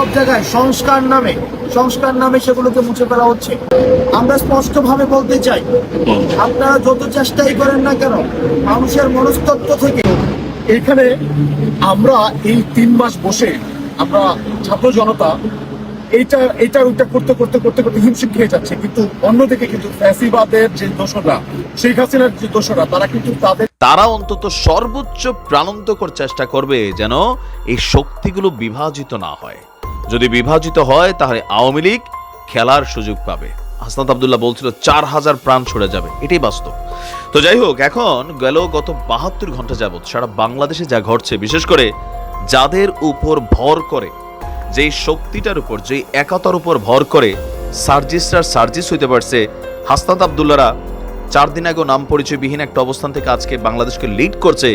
সব জায়গায় সংস্কার নামে সংস্কার নামে সেগুলোকে মুছে ফেলা হচ্ছে। আমরা স্পষ্টভাবে বলতে চাই, আপনারা যত চেষ্টাই করেন না কেন, মানুষের মনস্তত্ব থেকে এখানে আমরা এই তিন মাস বসে আমরা ছাত্র জনতা এইটা এইটা ওইটা করতে করতে করতে করতে হিমশিম খেয়ে যাচ্ছে। কিন্তু অন্যদিকে কিন্তু ফ্যাসিবাদের যে দোষরা, শেখ হাসিনার যে দোষরা, তারা কিন্তু তাদের তারা অন্তত সর্বোচ্চ প্রাণান্তকর চেষ্টা করবে যেন এই শক্তিগুলো বিভাজিত না হয়। যদি বিভাজিত হয়, তাহলে আওয়ামী লীগ খেলার সুযোগ পাবে। হাসনাত আবদুল্লাহ বলছিল, চার হাজার প্রাণ ছড়ে যাবে। এটাই বাস্তব। তো যাই হোক, এখন গেল গত বাহাত্তর ঘণ্টা যাবৎ সারা বাংলাদেশে যা ঘটছে, বিশেষ করে যাদের উপর ভর করে, যেই শক্তিটার উপর, যেই একতার উপর ভর করে সার্জিসরা সার্জিস হইতে পারছে, হাসনাত আবদুল্লারা চার দিন আগেও নাম পরিচয়বিহীন একটা অবস্থান থেকে আজকে বাংলাদেশকে লিড করছে।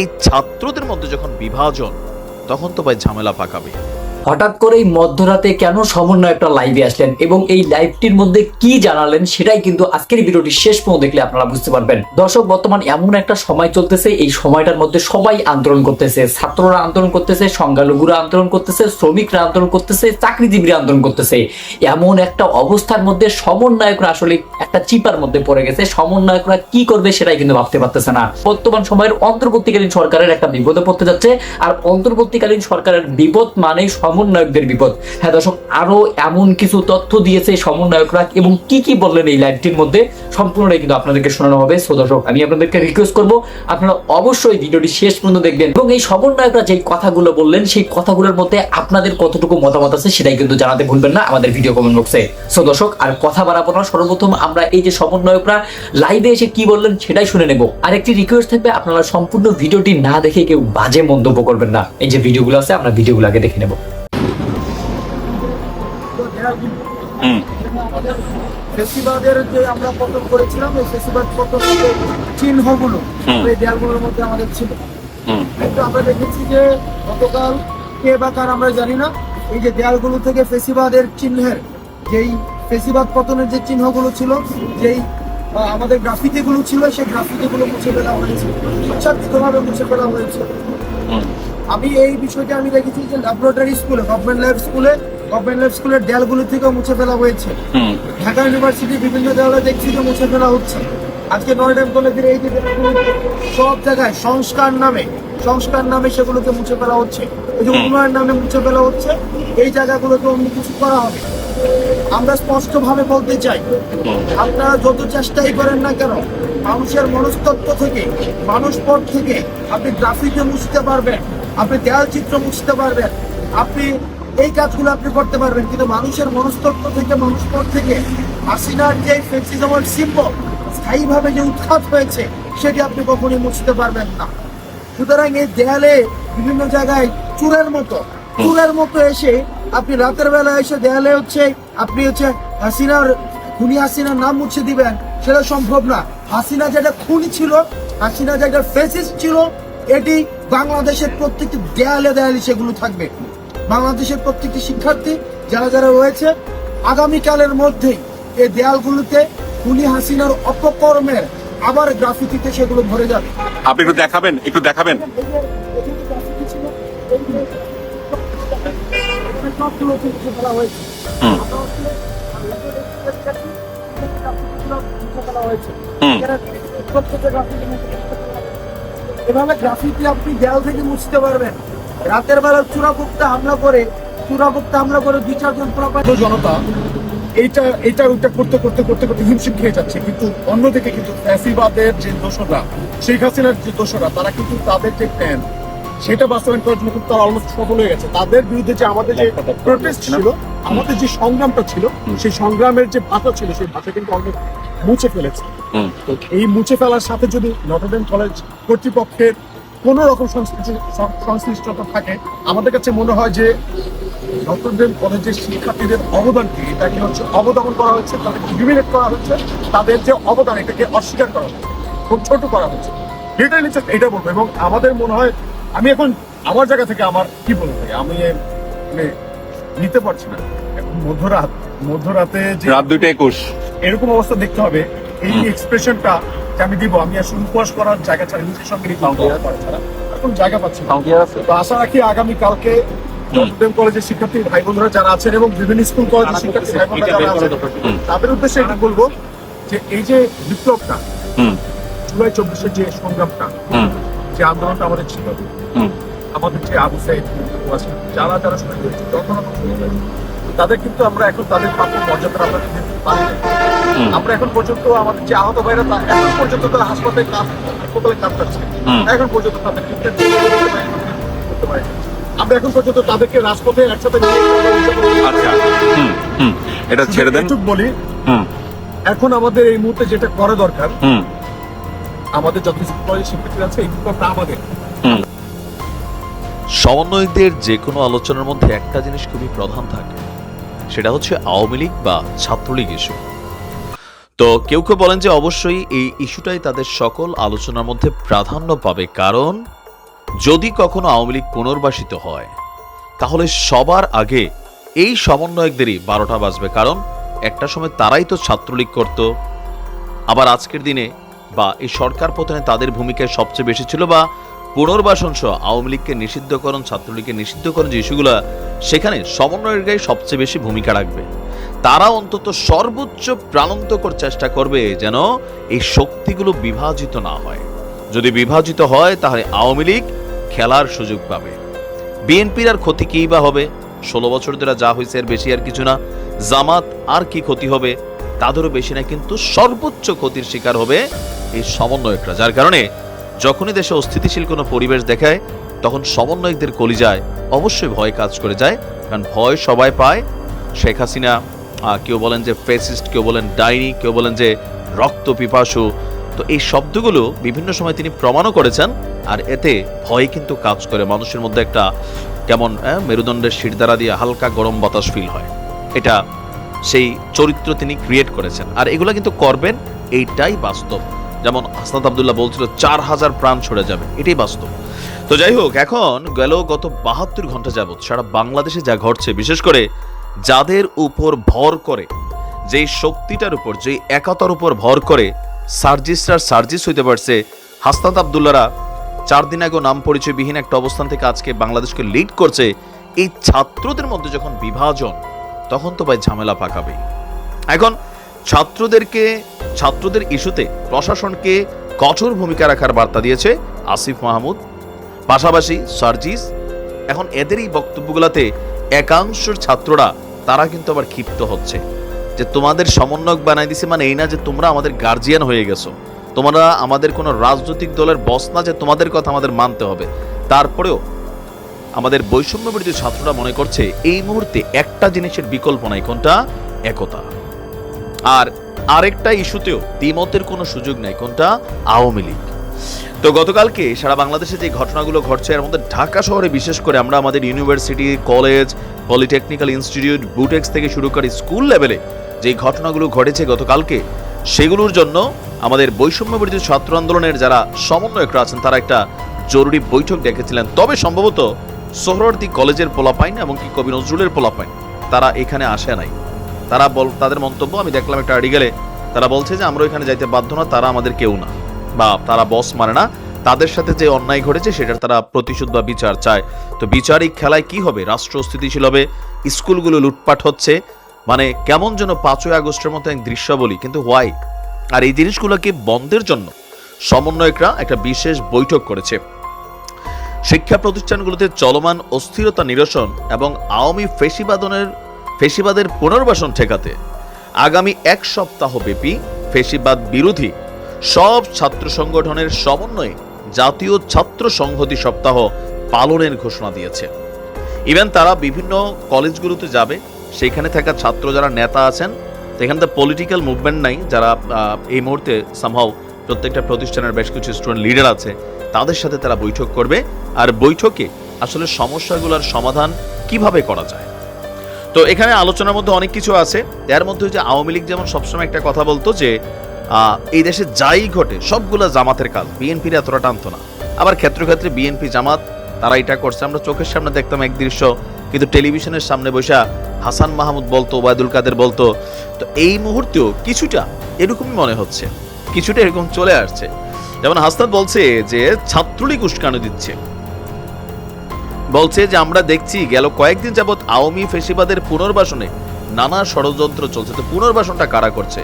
এই ছাত্রদের মধ্যে যখন বিভাজন, তখন তো ভাই ঝামেলা পাকাবে। হঠাৎ করেই মধ্যরাতে কেন সমন্বয় একটা লাইভে আসলেন এবং এই লাইভটির মধ্যে কি জানালেন সেটাই কিন্তু আজকের ভিডিওটি শেষ পর্যন্ত দেখলে আপনারা বুঝতে পারবেন। দর্শক, বর্তমান এমন একটা সময় চলতেছে, এই সময়টার মধ্যে সবাই আন্দোলন করতেছে, ছাত্ররা আন্দোলন করতেছে, সংখ্যালঘুরা আন্দোলন করতেছে, শ্রমিকরা আন্দোলন করতেছে, চাকরিজীবীরা আন্দোলন করতেছে। এমন একটা অবস্থার মধ্যে সমন্বয়করা আসলে একটা চিপার মধ্যে পড়ে গেছে। সমন্বয়করা কি করবে সেটাই কিন্তু ভাবতে পারতেছে না। বর্তমান সময়ের অন্তর্বর্তীকালীন সরকারের একটা বিপদে পড়তে যাচ্ছে, আর অন্তর্বর্তীকালীন সরকারের বিপদ মানেই সমন্বয়কদের বিপদ। হ্যাঁ দর্শক, আরও এমন কিছু তথ্য দিয়েছে সমন্বয়করা এবং কি কি বললেন এই লাইভটির মধ্যে সম্পূর্ণটাই কিন্তু আপনাদেরকে শোনানো হবে। সো দর্শক, আমি আপনাদেরকে রিকোয়েস্ট করব, আপনারা অবশ্যই ভিডিওটি শেষ পর্যন্ত দেখবেন এবং এই সমন্বয়করা যে কথাগুলো বললেন, সেই কথাগুলোর মধ্যে আপনাদের কতটুকু মতামত আছে সেটাই কিন্তু জানাতে ভুলবেন না আমাদের ভিডিও কমেন্ট বক্সে সো দর্শক, আর কথা বাড়াবো না, সর্বপ্রথম আমরা এই যে সমন্বয়করা লাইভে এসে কি বললেন সেটাই শুনে নেব। আর একটি রিকোয়েস্ট থাকবে, আপনারা সম্পূর্ণ ভিডিওটি না দেখে কেউ বাজে মন্তব্য করবেন না। এই যে ভিডিওগুলো আছে, আমরা ভিডিওগুলো আগে দেখে নেব। ফেসিবাদের যে আমরা পতন করেছিলাম এই ফেসিবাদ পতনের যে চিহ্নগুলো এই দেয়ালগুলোর মধ্যে আমাদের ছিল। কিন্তু আমরা দেখেছি যে গতকাল কে বা কার আমরা জানি না এই যে দেয়ালগুলো থেকে ফেসিবাদের চিহ্নের যেই ফেসিবাদ পতনের যে চিহ্নগুলো ছিল যেই আমাদের গ্রাফিতিগুলো ছিল সেই গ্রাফিতিগুলো মুছে ফেলা হয়েছে। ইচ্ছাকৃতভাবে মুছে ফেলা হয়েছে। আমি এই বিষয়টা আমি দেখেছি যে ল্যাবরেটরি স্কুলে গভর্নমেন্ট ল্যাব স্কুলে গভর্নমেন্ট ল্যাব স্কুলের দেয়ালগুলো থেকেও মুছে ফেলা হয়েছে। ঢাকা ইউনিভার্সিটি বিভিন্ন দেওয়ালে দেখছি যে মুছে ফেলা হচ্ছে। আজকে নয়ডাম কলেজের এই যে সব জায়গায় সংস্কার নামে সংস্কার নামে সেগুলোকে মুছে ফেলা হচ্ছে। এই যে উন্নয়ন নামে মুছে ফেলা হচ্ছে এই জায়গাগুলোকে অন্য কিছু করা হবে। আমরা স্পষ্টভাবে বলতে চাই আপনারা যত চেষ্টাই করেন না কেন মানুষের মনস্তত্ব থেকে মানুষ পথ থেকে আপনি গ্রাফিকে মুছতে পারবেন আপনি দেয়াল চিত্র মুছতে পারবেন আপনি এই কাজগুলো আপনি করতে পারবেন, কিন্তু মানুষের মনস্তত্ব থেকে মানুষ পথ থেকে হাসিনার যে ফেসিজমের সিম্বল স্থায়ীভাবে যে উৎখাত হয়েছে, সেটি আপনি কখনোই মুছতে পারবেন না। সুতরাং এই দেয়ালে বিভিন্ন জায়গায় চুরের মতো চুরের মতো এসে আপনি রাতের বেলা এসে দেয়ালে হচ্ছে, আপনি হচ্ছে হাসিনার, খুনি হাসিনার নাম মুছে দিবেন, সেটা সম্ভব না। হাসিনা যেটা খুনি ছিল, হাসিনা যেটা ফেসিস ছিল, এটি বাংলাদেশের প্রত্যেকটি দেয়ালে দেয়ালে সেগুলো থাকবে। বাংলাদেশের প্রত্যেকটি শিক্ষার্থী যারা যারা রয়েছে আগামীকালের মধ্যেই এই দেয়ালগুলোতে খুনি হাসিনার অপকর্মের আবার গ্রাফিতিতে সেগুলো ভরে যাবে। আপনি একটু দেখাবেন একটু দেখাবেন। এভাবে গ্রাফিতি আপনি দেয়াল থেকে মুছতে পারবেন। রাতের বেলা চূড়াপুক্তা হামলা করে চূড়াপুক্তা হামলা করে দুই চারজন জনতা এইটা এইটা ওইটা করতে করতে করতে করতে হিমশিম খেয়ে যাচ্ছে। কিন্তু অন্যদিকে কিন্তু ফ্যাসিবাদের যে দোষরা শেখ হাসিনার যে দোষরা তারা কিন্তু তাদের যে প্ল্যান সেটা বাস্তবায়ন করার জন্য কিন্তু তারা অলমোস্ট সফল হয়ে গেছে। তাদের বিরুদ্ধে যে আমাদের যে প্রোটেস্ট ছিল আমাদের যে সংগ্রামটা ছিল সেই সংগ্রামের যে ভাষা ছিল সেই ভাষা কিন্তু অলমোস্ট মুছে ফেলেছে। হুম। তো এই মুছে ফেলার সাথে যদি নটরডেম কলেজ কর্তৃপক্ষের কোন রকম সংশ্লিষ্টতা থাকে আমাদের কাছে মনে হয় যে নটরডেম কলেজের শিক্ষার্থীদের অবদানকে এটাকে হচ্ছে অবদমন করা হচ্ছে তাদেরকে ডিমিনেট করা হচ্ছে তাদের যে অবদান এটাকে অস্বীকার করা হচ্ছে খুব ছোট করা হচ্ছে লিটারালি এটা বলব এবং আমাদের মনে হয় আমি এখন আমার জায়গা থেকে আমার কি বলব আমি মানে নিতে পারছি না। এখন মধ্যরাত মধ্যরাতে যে রাত দুইটা একুশ। এরকম অবস্থা দেখতে হবে এই এক্সপ্রেশনটা যে আমি দিব আমি আসলে উপহাস করার জায়গা ছাড়া নিজের সঙ্গে ছাড়া কোনো জায়গা পাচ্ছি তো আশা রাখি আগামী কালকে নটরডেম কলেজের শিক্ষার্থী ভাই বোনরা যারা আছেন এবং বিভিন্ন স্কুল কলেজের শিক্ষার্থী ভাই বোনরা যারা আছেন তাদের উদ্দেশ্যে এটা বলব যে এই যে বিপ্লবটা হুম। জুলাই চব্বিশের যে সংগ্রামটা যে আন্দোলনটা আমাদের ছিল আমাদের যে আবু আছে যারা যারা শহীদ হয়েছে যখন আমরা শহীদ হয়েছি, তাদের কিন্তু আমরা এখন তাদের প্রাপ্য মর্যাদা আমরা দিতে পারি আমরা এখন পর্যন্ত আমাদের যে আহত ভাইরা তা- এখন পর্যন্ত তারা হাসপাতালে কাজ হাসপাতালে কাজ করছে। এখন পর্যন্ত তাদের ট্রিটমেন্ট করতে পারি আমরা এখন পর্যন্ত তাদেরকে রাজপথে একসাথে আচ্ছা। এটা ছেড়ে দেন। বলি হুম। এখন আমাদের এই মুহূর্তে যেটা করা দরকার হুম। আমাদের যত স্কুল আছে এই আমাদের। সমন্বয়কদের যে কোনো আলোচনার মধ্যে একটা জিনিস খুবই প্রধান থাকে। সেটা হচ্ছে আওয়ামী লীগ বা ছাত্রলীগ ইস্যু। তো কেউ কেউ বলেন যে অবশ্যই এই ইস্যুটাই তাদের সকল আলোচনার মধ্যে প্রাধান্য পাবে। কারণ যদি কখনো আওয়ামী লীগ পুনর্বাসিত হয়, তাহলে সবার আগে এই সমন্বয়কদেরই বারোটা বাজবে। কারণ একটা সময় তারাই তো ছাত্রলীগ করত। আবার আজকের দিনে বা এই সরকার পতনে তাদের ভূমিকায় সবচেয়ে বেশি ছিল বা পুনর্বাসন সহ আওয়ামী লীগকে নিষিদ্ধকরণ, ছাত্রলীগকে নিষিদ্ধকরণ যে ইস্যুগুলো, সেখানে সমন্বয়ের সবচেয়ে বেশি ভূমিকা রাখবে। তারা অন্তত সর্বোচ্চ প্রাণান্তকর চেষ্টা করবে যেন এই শক্তিগুলো বিভাজিত না হয়। যদি বিভাজিত হয়, তাহলে আওয়ামী লীগ খেলার সুযোগ পাবে। বিএনপির আর ক্ষতি কী বা হবে? ষোলো বছর ধরে যা হয়েছে এর বেশি আর কিছু না। জামাত আর কি ক্ষতি হবে? তাদেরও বেশি না, কিন্তু সর্বোচ্চ ক্ষতির শিকার হবে এই সমন্বয়করা, যার কারণে যখনই দেশে অস্থিতিশীল কোনো পরিবেশ দেখায়, তখন সমন্বয়কদের কলিজায় অবশ্যই ভয় কাজ করে যায়, কারণ ভয় সবাই পায়। শেখ হাসিনা কেউ বলেন যে ফেসিস্ট কেউ বলেন ডাইনি, কেউ বলেন যে রক্ত পিপাসু। তো এই শব্দগুলো বিভিন্ন সময় তিনি প্রমাণও করেছেন, আর এতে ভয় কিন্তু কাজ করে। মানুষের মধ্যে একটা কেমন মেরুদণ্ডের শিরদারা দিয়ে হালকা গরম বাতাস ফিল হয়। এটা সেই চরিত্র তিনি ক্রিয়েট করেছেন। আর এগুলো কিন্তু করবেন, এইটাই বাস্তব। যেমন হাসনাত আবদুল্লাহ বলছিল, চার হাজার প্রাণ ছড়ে যাবে। এটাই বাস্তব। তো যাই হোক, এখন গেল গত বাহাত্তর ঘণ্টা যাবত সারা বাংলাদেশে যা ঘটছে, বিশেষ করে যাদের উপর ভর করে, যেই শক্তিটার উপর, যেই একতার উপর ভর করে সার্জিসটার সার্জিস হইতে পারছে, হাসনাত আবদুল্লারা চার দিন আগেও নাম পরিচয়বিহীন একটা অবস্থান থেকে আজকে বাংলাদেশকে লিড করছে। এই ছাত্রদের মধ্যে যখন বিভাজন, তখন তো ভাই ঝামেলা পাকাবেই। এখন ছাত্রদেরকে ছাত্রদের ইস্যুতে প্রশাসনকে কঠোর ভূমিকা রাখার বার্তা দিয়েছে আসিফ মাহমুদ। পাশাপাশি সার্জিস, এখন এদের এই বক্তব্যগুলোতে একাংশ ছাত্ররা, তারা কিন্তু আবার ক্ষিপ্ত হচ্ছে যে তোমাদের সমন্বয়ক বানাই দিছে মানে এই না যে তোমরা আমাদের গার্জিয়ান হয়ে গেছো। তোমরা আমাদের কোনো রাজনৈতিক দলের বস না যে তোমাদের কথা আমাদের মানতে হবে। তারপরেও আমাদের বৈষম্য বিরোধী ছাত্ররা মনে করছে এই মুহূর্তে একটা জিনিসের বিকল্প নাই, কোনটা? একতা। আর আরেকটা ইস্যুতেও দ্বিমতের কোনো সুযোগ নেই, কোনটা? আওয়ামী লীগ। তো গতকালকে সারা বাংলাদেশে যে ঘটনাগুলো ঘটছে, এর মধ্যে ঢাকা শহরে বিশেষ করে আমরা আমাদের university, college, polytechnical institute, BUTEX থেকে শুরু করে স্কুল লেভেলে যে ঘটনাগুলো ঘটেছে গতকালকে, সেগুলোর জন্য আমাদের বৈষম্য বিরোধী ছাত্র আন্দোলনের যারা সমন্বয়করা আছেন, তারা একটা জরুরি বৈঠক ডেকেছিলেন। তবে সম্ভবত সোহরওয়ার্দী কলেজের পোলাপাইন এবং কি কবি নজরুলের পোলাপাইন, তারা এখানে আসে নাই। তারা বল, তাদের মন্তব্য আমি দেখলাম একটা আর্টিকেলে তারা বলছে যে, আমরা এখানে যাইতে বাধ্য না, তারা আমাদের কেউ না। বা, তারা বস মানে না, তাদের সাথে যে অন্যায় ঘটেছে, সেটার তারা প্রতিশোধ বা বিচার চায়। তো বিচারিক খেলায় কি হবে? রাষ্ট্র স্থিতিশীল হবে, স্কুলগুলো লুটপাট হচ্ছে মানে কেমন যেন পাঁচই আগস্টের মতো এক দৃশ্যাবলী। কিন্তু হোয়াই আর এই জিনিসগুলোকে বন্ধের জন্য? সমন্বয়করা একটা বিশেষ বৈঠক করেছে। শিক্ষা প্রতিষ্ঠানগুলোতে চলমান অস্থিরতা নিরসন এবং আওয়ামী ফেসিবাদনের ফেসিবাদের পুনর্বাসন ঠেকাতে। আগামী এক সপ্তাহ ব্যাপী ফেসিবাদ বিরোধী সব ছাত্র সংগঠনের সমন্বয়ে জাতীয় ছাত্র সংহতি সপ্তাহ পালনের ঘোষণা দিয়েছে। ইভেন তারা বিভিন্ন কলেজগুলোতে যাবে, সেখানে থাকা ছাত্র যারা নেতা আছেন এখানে তো পলিটিক্যাল মুভমেন্ট নাই, যারা এই মুহূর্তে সামহাও প্রত্যেকটা প্রতিষ্ঠানের বেশ কিছু স্টুডেন্ট লিডার আছে, তাদের সাথে তারা বৈঠক করবে। আর বৈঠকে আসলে সমস্যাগুলোর সমাধান কীভাবে করা যায়? তো এখানে আলোচনার মধ্যে অনেক কিছু আছে। এর মধ্যে যে আওয়ামী লীগ যেমন সবসময় একটা কথা বলতো যে এই দেশে যাই ঘটে, সবগুলা জামাতের কাজ। বিএনপির এতটা টানতো না। আবার ক্ষেত্র ক্ষেত্রে বিএনপি জামাত, তারা এটা করছে। আমরা চোখের সামনে দেখতাম এক দৃশ্য, কিন্তু টেলিভিশনের সামনে বসা হাসান মাহমুদ বলতো, ওবায়দুল কাদের বলতো। তো এই মুহূর্তেও কিছুটা এরকমই মনে হচ্ছে। কিছুটা এরকম চলে আসছে। যেমন হাসনাত বলছে যে, ছাত্রলীগ উস্কানো দিচ্ছে। বলছে যে আমরা দেখছি গেল কয়েকদিন যাবৎ আওয়ামী ফেসিবাদের পুনর্বাসনে নানা ষড়যন্ত্র চলছে। তো পুনর্বাসনটা কারা করছে?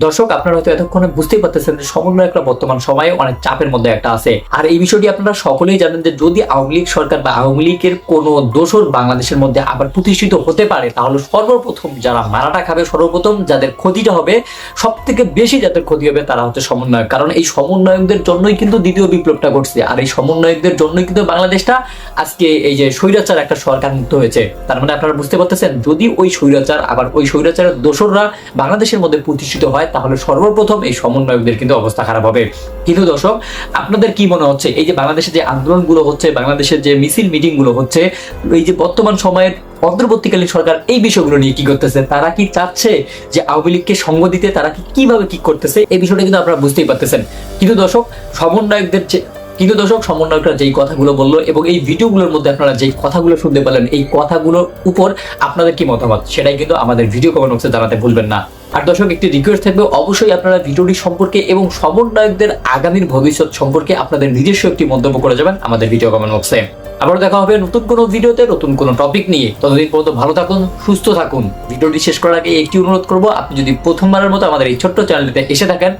দর্শক, আপনারা হয়তো এতক্ষণে বুঝতেই পারতেছেন যে সমন্বয় একটা বর্তমান সময়ে অনেক চাপের মধ্যে একটা আছে। আর এই বিষয়টি আপনারা সকলেই জানেন যে যদি আওয়ামী লীগ সরকার বা আওয়ামী লীগের কোনো দোষর বাংলাদেশের মধ্যে আবার প্রতিষ্ঠিত হতে পারে, তাহলে সর্বপ্রথম যারা মারাটা খাবে, সর্বপ্রথম যাদের ক্ষতিটা হবে সব থেকে বেশি যাদের ক্ষতি হবে তারা হচ্ছে সমন্বয়ক। কারণ এই সমন্বয়কদের জন্যই কিন্তু দ্বিতীয় বিপ্লবটা ঘটছে। আর এই সমন্বয়কদের জন্যই কিন্তু বাংলাদেশটা আজকে এই যে স্বৈরাচার একটা সরকার মুক্ত হয়েছে। তার মানে আপনারা বুঝতে পারতেছেন, যদি ওই স্বৈরাচার, আবার ওই স্বৈরাচারের দোসররা বাংলাদেশের মধ্যে প্রতিষ্ঠিত হয় তাহলে সর্বপ্রথম এই সমন্বয়কদের কিন্তু অবস্থা খারাপ হবে। কিন্তু দর্শক, আপনাদের কি মনে হচ্ছে? এই যে বাংলাদেশে যে আন্দোলনগুলো হচ্ছে, বাংলাদেশের যে মিছিল মিটিংগুলো হচ্ছে, এই যে বর্তমান সময়ের অন্তর্বর্তীকালীন সরকার এই বিষয়গুলো নিয়ে কি করতেছে? তারা কি চাচ্ছে যে আওয়ামী লীগকে সঙ্গ দিতে? তারা কি কীভাবে কি করতেছে? এই বিষয়টা কিন্তু আপনারা বুঝতেই পারতেছেন। কিন্তু দর্শক, সমন্বয়কদের যে কিন্তু দর্শক, সমন্বয়করা যেই কথাগুলো বলল এবং এই ভিডিওগুলোর মধ্যে আপনারা যেই কথাগুলো শুনতে পেলেন, এই কথাগুলোর উপর আপনাদের কি মতামত? সেটাই কিন্তু আমাদের ভিডিও কমেন্ট বক্সে জানাতে ভুলবেন না। আর দর্শক, একটি রিকোয়েস্ট থাকবে, অবশ্যই আপনারা ভিডিওটি সম্পর্কে এবং সমন্বয়কদের আগামীর ভবিষ্যৎ সম্পর্কে আপনাদের নিজস্ব একটি মন্তব্য করে যাবেন আমাদের ভিডিও কমেন্ট বক্সে আবার দেখা হবে নতুন কোনো ভিডিওতে নতুন কোনো টপিক নিয়ে। ততদিন পর্যন্ত ভালো থাকুন, সুস্থ থাকুন। ভিডিওটি শেষ করার আগে একটি অনুরোধ করব, আপনি যদি প্রথমবারের মতো আমাদের এই ছোট্ট চ্যানেলটিতে এসে থাকেন,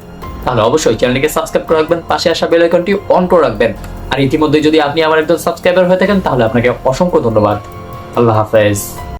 তাহলে অবশ্যই চ্যানেলটিকে সাবস্ক্রাইব করে রাখবেন, পাশে আসা বেল আইকনটি অন করে রাখবেন। আর ইতিমধ্যে যদি আপনি আমার একজন সাবস্ক্রাইবার হয়ে থাকেন, তাহলে আপনাকে অসংখ্য ধন্যবাদ। আল্লাহ হাফেজ।